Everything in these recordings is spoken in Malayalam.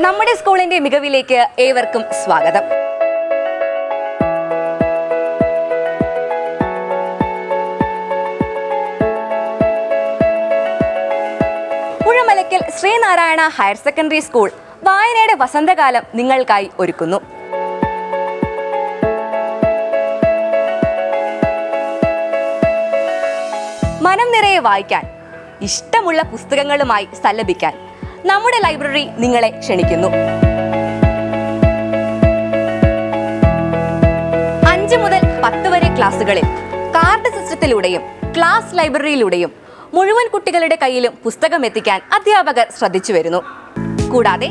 നമ്മുടെ സ്കൂളിന്റെ മികവിലേക്ക് ഏവർക്കും സ്വാഗതം. Uzhamalakkal Sreenarayana higher secondary school വായനയുടെ വസന്തകാലം നിങ്ങൾക്കായി ഒരുക്കുന്നു. മനം നിറയെ വായിക്കാൻ ഇഷ്ടമുള്ള പുസ്തകങ്ങളുമായി സല്ലപിക്കാൻ നമ്മുടെ ലൈബ്രറി നിങ്ങളെ ക്ഷണിക്കുന്നു. അഞ്ച് മുതൽ പത്ത് വരെ ക്ലാസ്സുകളിൽ കാർഡ് സിസ്റ്റത്തിലൂടെയും ക്ലാസ് ലൈബ്രറിയിലൂടെയും മുഴുവൻ കുട്ടികളുടെ കയ്യിലും പുസ്തകം എത്തിക്കാൻ അധ്യാപകർ ശ്രദ്ധിച്ചു വരുന്നു. കൂടാതെ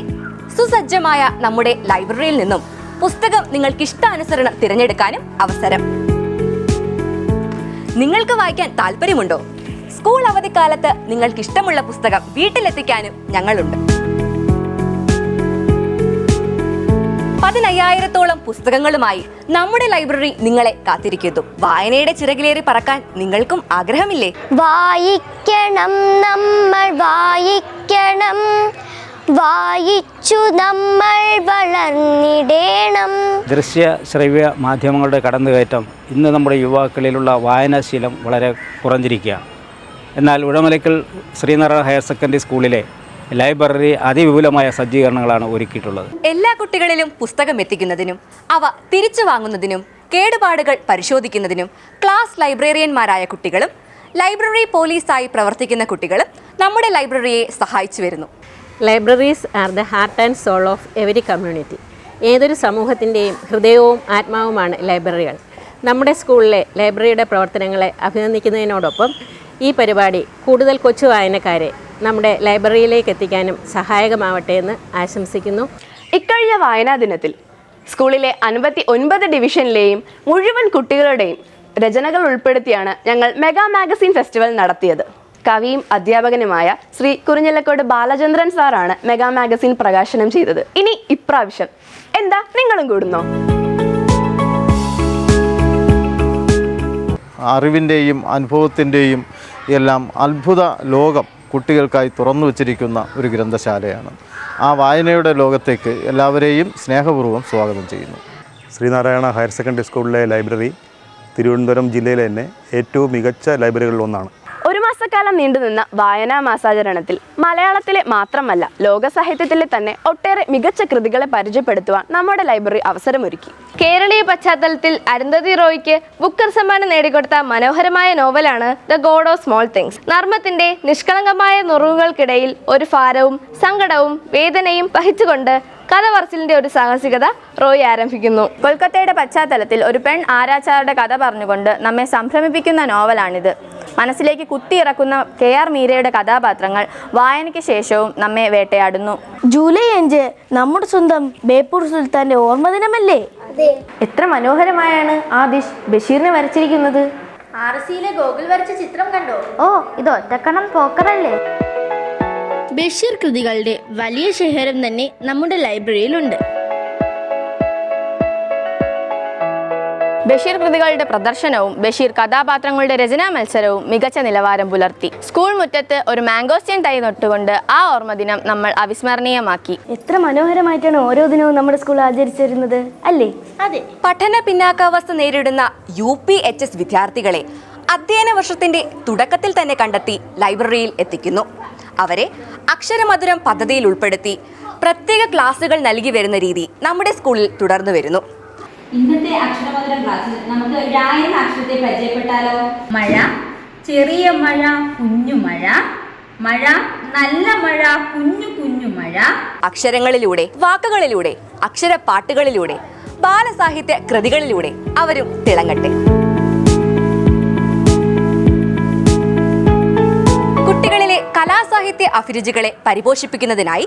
സുസജ്ജമായ നമ്മുടെ ലൈബ്രറിയിൽ നിന്നും പുസ്തകം നിങ്ങൾക്ക് ഇഷ്ടാനുസരണം തിരഞ്ഞെടുക്കാനും അവസരം. നിങ്ങൾക്ക് വായിക്കാൻ താല്പര്യമുണ്ടോ സ്കൂൾ അവധിക്കാലത്ത് നിങ്ങൾക്ക് ഇഷ്ടമുള്ള പുസ്തകം വീട്ടിലെത്തിക്കാനും ഞങ്ങളുണ്ട്. പതിനയ്യായിരത്തോളം പുസ്തകങ്ങളുമായി നമ്മുടെ ലൈബ്രറി നിങ്ങളെ കാത്തിരിക്കുന്നു. വായനയുടെ ചിറകിലേറി പറക്കാൻ നിങ്ങൾക്കും ആഗ്രഹമില്ലേ? വായിക്കണം നമ്മൾ വായിക്കണം. വായിച്ചു നമ്മൾ വളർന്നിടേണം. ദൃശ്യ ശ്രവ്യ മാധ്യമങ്ങളുടെ കടന്നുകയറ്റം ഇന്ന് നമ്മുടെ യുവാക്കളിലുള്ള വായനാശീലം വളരെ കുറഞ്ഞിരിക്കുക എന്നാൽ ഉഴമലയ്ക്കൽ ശ്രീനാരായണ ഹയർ സെക്കൻഡറി സ്കൂളിലെ ലൈബ്രറി അതിവിപുലമായ സജ്ജീകരണങ്ങളാണ് ഒരുക്കിയിട്ടുള്ളത്. എല്ലാ കുട്ടികളിലും പുസ്തകം എത്തിക്കുന്നതിനും അവ തിരിച്ചു വാങ്ങുന്നതിനും കേടുപാടുകൾ പരിശോധിക്കുന്നതിനും ക്ലാസ് ലൈബ്രറിയന്മാരായ കുട്ടികളും ലൈബ്രറി പോലീസായി പ്രവർത്തിക്കുന്ന കുട്ടികളും നമ്മുടെ ലൈബ്രറിയെ സഹായിച്ചു വരുന്നു. Libraries are the heart and soul of every community ഏതൊരു സമൂഹത്തിന്റെയും ഹൃദയവും ആത്മാവുമാണ് ലൈബ്രറികൾ. നമ്മുടെ സ്കൂളിലെ ലൈബ്രറിയുടെ പ്രവർത്തനങ്ങളെ അഭിനന്ദിക്കുന്നതിനോടൊപ്പം ഈ പരിപാടി കൂടുതൽ കൊച്ചു വായനക്കാരെ നമ്മുടെ ലൈബ്രറിയിലേക്ക് എത്തിക്കാനും സഹായകമാവട്ടെ എന്ന് ആശംസിക്കുന്നു. ഇക്കഴിഞ്ഞ വായനാ ദിനത്തിൽ സ്കൂളിലെ അൻപത്തി ഒൻപത് ഡിവിഷനിലെയും മുഴുവൻ കുട്ടികളുടെയും രചനകൾ ഉൾപ്പെടുത്തിയാണ് ഞങ്ങൾ മെഗാ മാഗസിൻ ഫെസ്റ്റിവൽ നടത്തിയത്. കവിയും അധ്യാപകനുമായ ശ്രീ കുറിഞ്ഞലക്കോട് ബാലചന്ദ്രൻ സാറാണ് മെഗാ മാഗസിൻ പ്രകാശനം ചെയ്തത്. ഇനി ഇപ്രാവശ്യം എന്താ നിങ്ങളും കൂടുന്നോ? അറിവിന്റെയും അനുഭവത്തിന്റെയും എല്ലാം അത്ഭുത ലോകം കുട്ടികൾക്കായി തുറന്നു വച്ചിരിക്കുന്ന ഒരു ഗ്രന്ഥശാലയാണ്. ആ വായനയുടെ ലോകത്തേക്ക് എല്ലാവരെയും സ്നേഹപൂർവം സ്വാഗതം ചെയ്യുന്നു. ശ്രീനാരായണ ഹയർ സെക്കൻഡറി സ്കൂളിലെ ലൈബ്രറി തിരുവനന്തപുരം ജില്ലയിലെ തന്നെ ഏറ്റവും മികച്ച ലൈബ്രറികളിൽ ഒന്നാണ്. ഒരു മാസക്കാലം നീണ്ടുനിന്ന വായനാ മാസാചരണത്തിൽ മലയാളത്തിലെ മാത്രമല്ല ലോക സാഹിത്യത്തിലെ തന്നെ ഒട്ടേറെ മികച്ച കൃതികളെ പരിചയപ്പെടുത്തുവാൻ നമ്മുടെ ലൈബ്രറി അവസരമൊരുക്കി. കേരളീയ പശ്ചാത്തലത്തിൽ അരുന്ധതി റോയ്ക്ക് ബുക്കർ സമ്മാനം നേടിക്കൊടുത്ത മനോഹരമായ നോവലാണ് the God of small things. നർമ്മത്തിന്റെ നിഷ്കളങ്കമായ നുറുങ്ങുകൾക്കിടയിൽ ഒരു ഭാരവും സങ്കടവും വേദനയും വഹിച്ചുകൊണ്ട് കഥ പറച്ചിലിന്റെ ഒരു സാഹസികത റോയ് ആരംഭിക്കുന്നു. കൊൽക്കത്തയുടെ പശ്ചാത്തലത്തിൽ ഒരു പെൺ ആരാച്ചാരുടെ കഥ പറഞ്ഞുകൊണ്ട് നമ്മെ സംഭ്രമിപ്പിക്കുന്ന നോവലാണിത്. മനസ്സിലേക്ക് കുത്തിയിറക്കുന്ന കെ ആർ മീരയുടെ കഥാപാത്രങ്ങൾ വായനയ്ക്ക് ശേഷവും നമ്മെ വേട്ടയാടുന്നു. ജൂലൈ അഞ്ച് നമ്മുടെ സ്വന്തം ബേപ്പൂർ സുൽത്താന്റെ ഓർമ്മദിനമല്ലേ? എത്ര മനോഹരമായാണ് ആ ദിശ് ബഷീറിനെ വരച്ചിരിക്കുന്നത്. ആർ സിയിലെ ഗോകുൽ വരച്ച ചിത്രം കണ്ടോ? ഓ ഇത് ഒറ്റക്കണം പോക്കറല്ലേ? ബഷീർ കൃതികളുടെ വലിയ ശേഖരം തന്നെ നമ്മുടെ ലൈബ്രറിയിലുണ്ട്. ബഷീർ കൃതികളുടെ പ്രദർശനവും ബഷീർ കഥാപാത്രങ്ങളുടെ രചനാ മത്സരവും മികച്ച നിലവാരം പുലർത്തി. സ്കൂൾ മുറ്റത്ത് ഒരു മാംഗോസ്റ്റ്യൻ തൈ നട്ടുകൊണ്ട് ആ ഓർമ്മദിനം നമ്മൾ അവിസ്മരണീയമാക്കി. എത്ര മനോഹരമായിട്ടാണ് ഓരോ ദിനവും നമ്മുടെ സ്കൂൾ ആചരിച്ചു വരുന്നത് അല്ലേ? അതെ. പഠന പിന്നാക്കാവസ്ഥ നേരിടുന്ന യു പി എച്ച് എസ് വിദ്യാർത്ഥികളെ അധ്യയന വർഷത്തിന്റെ തുടക്കത്തിൽ തന്നെ കണ്ടെത്തി ലൈബ്രറിയിൽ എത്തിക്കുന്നു. അവരെ അക്ഷരമധുരം പദ്ധതിയിൽ ഉൾപ്പെടുത്തി പ്രത്യേക ക്ലാസുകൾ നൽകി വരുന്ന രീതി നമ്മുടെ സ്കൂളിൽ തുടർന്നു വരുന്നു. ഇന്നത്തെ അക്ഷരമധുരം ക്ലാസ്സിൽ നമുക്ക് രാ എന്ന അക്ഷരത്തെ പരിചയപ്പെട്ടാലോ? മഴ ചെറിയ മഴ കുഞ്ഞു മഴ മഴ നല്ല മഴ കുഞ്ഞു കുഞ്ഞു മഴ. അക്ഷരങ്ങളിലൂടെ വാക്കുകളിലൂടെ അക്ഷരപ്പാട്ടുകളിലൂടെ ബാലസാഹിത്യ കൃതികളിലൂടെ അവരും തിളങ്ങട്ടെ. കലാസാഹിത്യ അഭിരുചികളെ പരിപോഷിപ്പിക്കുന്നതിനായി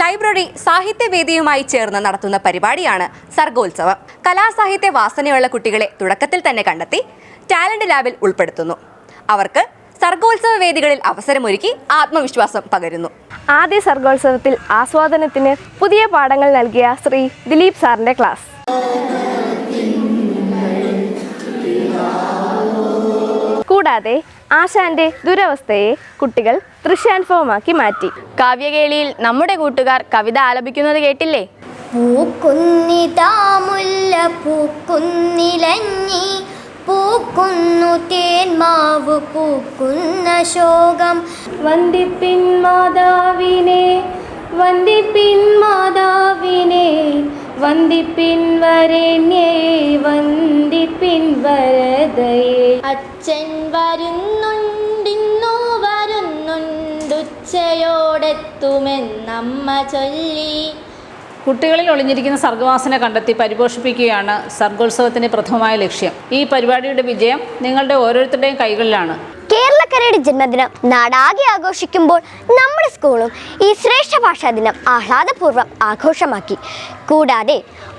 ലൈബ്രറി സാഹിത്യവേദിയുമായി ചേർന്ന് നടത്തുന്ന പരിപാടിയാണ് സർഗോത്സവം. കലാസാഹിത്യ വാസനയുള്ള കുട്ടികളെ തുടക്കത്തിൽ തന്നെ കണ്ടെത്തി ടാലന്റ് ലാബിൽ ഉൾപ്പെടുത്തുന്നു. അവർക്ക് സർഗോത്സവ വേദികളിൽ അവസരമൊരുക്കി ആത്മവിശ്വാസം പകരുന്നു. ആദ്യ സർഗോത്സവത്തിൽ ആസ്വാദനത്തിന് പുതിയ പാഠങ്ങൾ നൽകിയ ശ്രീ ദിലീപ് സാറിന്റെ ക്ലാസ്. കൂടാതെ ആശാന്റെ ദുരവസ്ഥയെ കുട്ടികൾ ദൃശ്യാനുഭവമാക്കി മാറ്റി. കാവ്യകേളിയിൽ നമ്മുടെ കൂട്ടുകാർ കവിത ആലപിക്കുന്നത് കേട്ടില്ലേ? പൂക്കുന്നി താമുല്ല പൂക്കുന്നിലഞ്ഞി പൂക്കുന്നു തേന്മാവ് പൂക്കുന്ന ശോകം. വന്ദിപ്പിൻ മാതാവിനെ വന്ദിപ്പിൻ മാതാവിനെ വന്ദിപ്പിൻ വരണ്യേ വന്ദിപ്പിൻ വരദയേ അച്ഛൻ വരുന്നുണ്ടിന്നു വരുന്നുണ്ടുച്ചയോടെത്തുമെന്നമ്മ ചൊല്ലി. കുട്ടികളിൽ ഒളിഞ്ഞിരിക്കുന്ന സർഗവാസന കണ്ടെത്തി പരിപോഷിപ്പിക്കുകയാണ് സർഗോത്സവത്തിന്റെ പ്രഥമമായ ലക്ഷ്യം. ഈ പരിപാടിയുടെ വിജയം നിങ്ങളുടെ ഓരോരുത്തരുടെയും കൈകളിലാണ്. കേരളക്കരയുടെ ജന്മദിനം നാടാകെ ആഘോഷിക്കുമ്പോൾ നമ്മുടെ സ്കൂളും ഈ ശ്രേഷ്ഠ ഭാഷാ ദിനം ആഹ്ലാദപൂർവം ആഘോഷമാക്കി. കൂടാതെ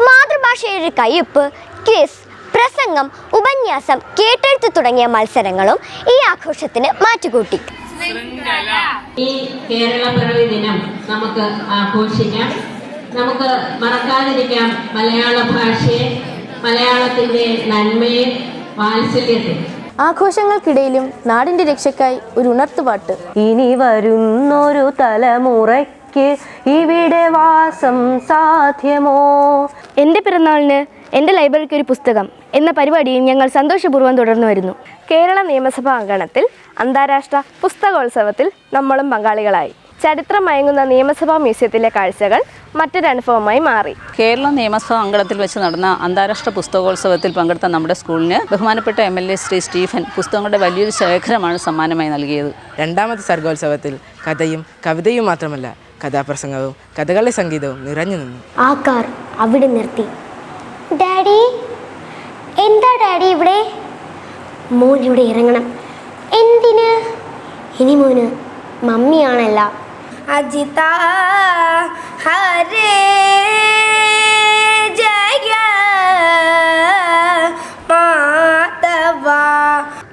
മാതൃഭാഷയുടെ കയ്യൊപ്പ് ക്വിസ് പ്രസംഗം ഉപന്യാസം കേട്ടെഴുത്ത് തുടങ്ങിയ മത്സരങ്ങളും ഈ ആഘോഷത്തിന് മാറ്റുകൂട്ടി. ഈ കേരള പിറവി ദിനം നമുക്ക് ആഘോഷിക്കാം. നമുക്ക് മറക്കാതിരിക്കാം മലയാള ഭാഷയെ മലയാളത്തിന്റെ നന്മയെ വാത്സല്യത്തെ. ആഘോഷങ്ങൾക്കിടയിലും നാടിന്റെ രക്ഷയ്ക്കായി ഒരു ഉണർത്തുപാട്ട്. ഇനി വരുന്നൊരു തലമുറയ്ക്ക് ഇവിടെ വാസം സാധ്യമോ? എന്റെ പിറന്നാളിന് എന്റെ ലൈബ്രറിക്ക് ഒരു പുസ്തകം എന്ന പരിപാടിയും ഞങ്ങൾ സന്തോഷപൂർവം തുടർന്നു വരുന്നു. കേരള നിയമസഭാ അങ്കണത്തിൽ അന്താരാഷ്ട്ര പുസ്തകോത്സവത്തിൽ നമ്മളും പങ്കാളികളായി. ചരിത്രം മയങ്ങുന്ന നിയമസഭാ മ്യൂസിയത്തിലെ കാഴ്ചകൾ മറ്റൊരനുഭവമായി മാറി. കേരള നിയമസഭാ അങ്കണത്തിൽ വെച്ച് നടന്ന അന്താരാഷ്ട്ര പുസ്തകോത്സവത്തിൽ പങ്കെടുത്ത നമ്മുടെ സ്കൂളിന് ബഹുമാനപ്പെട്ട M L A Sree Stephen പുസ്തകങ്ങളുടെ വലിയൊരു ശേഖരമാണ് സമ്മാനമായി നൽകിയത്. രണ്ടാമത്തെ സർഗോത്സവത്തിൽ കഥയും കവിതയും മാത്രമല്ല കഥാപ്രസംഗവും കഥകളി സംഗീതവും നിറഞ്ഞു നിന്നു. ആ കാർ അവിടെ നിർത്തി. ഡാഡി എന്താ ഡാഡി ഇവിടെ? മോൻ ഇവിടെ ഇറങ്ങണം. എന്തിന്? ഇനി മോന് മമ്മിയാണല്ല. അജിത ഹരേ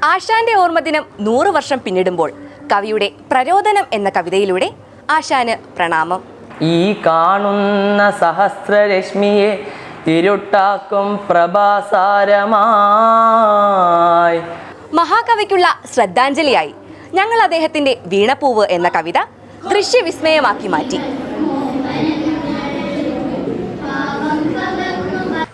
ആശാന്റെ ഓർമ്മദിനം നൂറ് വർഷം പിന്നിടുമ്പോൾ കവിയുടെ പ്രരോദനം എന്ന കവിതയിലൂടെ ആശാന് പ്രണാമം. ഈ കാണുന്ന സഹസ്രരശ്മിയെ ഇരുട്ടാക്കും പ്രഭാസാരമായി. മഹാകവിക്കുള്ള ശ്രദ്ധാഞ്ജലിയായി ഞങ്ങൾ അദ്ദേഹത്തിന്റെ വീണപ്പൂവ് എന്ന കവിത ദൃശ്യവിസ്മയമാക്കി മാറ്റി.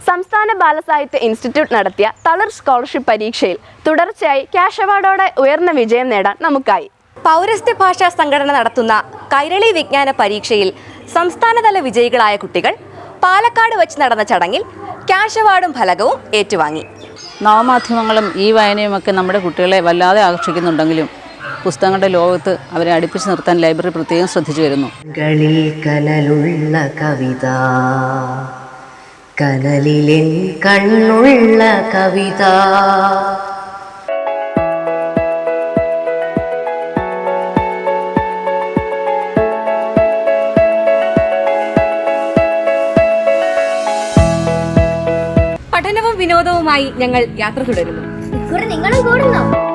സംസ്ഥാന ബാലസാഹിത്യ ഇൻസ്റ്റിറ്റ്യൂട്ട് നടത്തിയ തളിർ സ്കോളർഷിപ്പ് പരീക്ഷയിൽ തുടർച്ചയായി ക്യാഷ് അവാർഡോടെ ഉയർന്ന വിജയം നേടാൻ നമുക്കായി. പൗരസ്ത്യ ഭാഷാ സംഘടന നടത്തുന്ന കൈരളി വിജ്ഞാന പരീക്ഷയിൽ സംസ്ഥാനതല വിജയികളായ കുട്ടികൾ പാലക്കാട് വെച്ച് നടന്ന ചടങ്ങിൽ ക്യാഷ് അവാർഡും ഫലകവും ഏറ്റുവാങ്ങി. നവമാധ്യമങ്ങളും ഈ വായനയുമൊക്കെ നമ്മുടെ കുട്ടികളെ വല്ലാതെ ആകർഷിക്കുന്നുണ്ടെങ്കിലും പുസ്തകങ്ങളുടെ ലോകത്ത് അവരെ അടുപ്പിച്ച് നിർത്താൻ ലൈബ്രറി പ്രത്യേകം ശ്രദ്ധിച്ചു വരുന്നു. കനലുള്ള കവിത. കനലിലെൻ കണ്ണുള്ള കവിത. പഠനവും വിനോദവുമായി ഞങ്ങൾ യാത്ര തുടരുന്നു. നിങ്ങളും കൂടുന്നോ.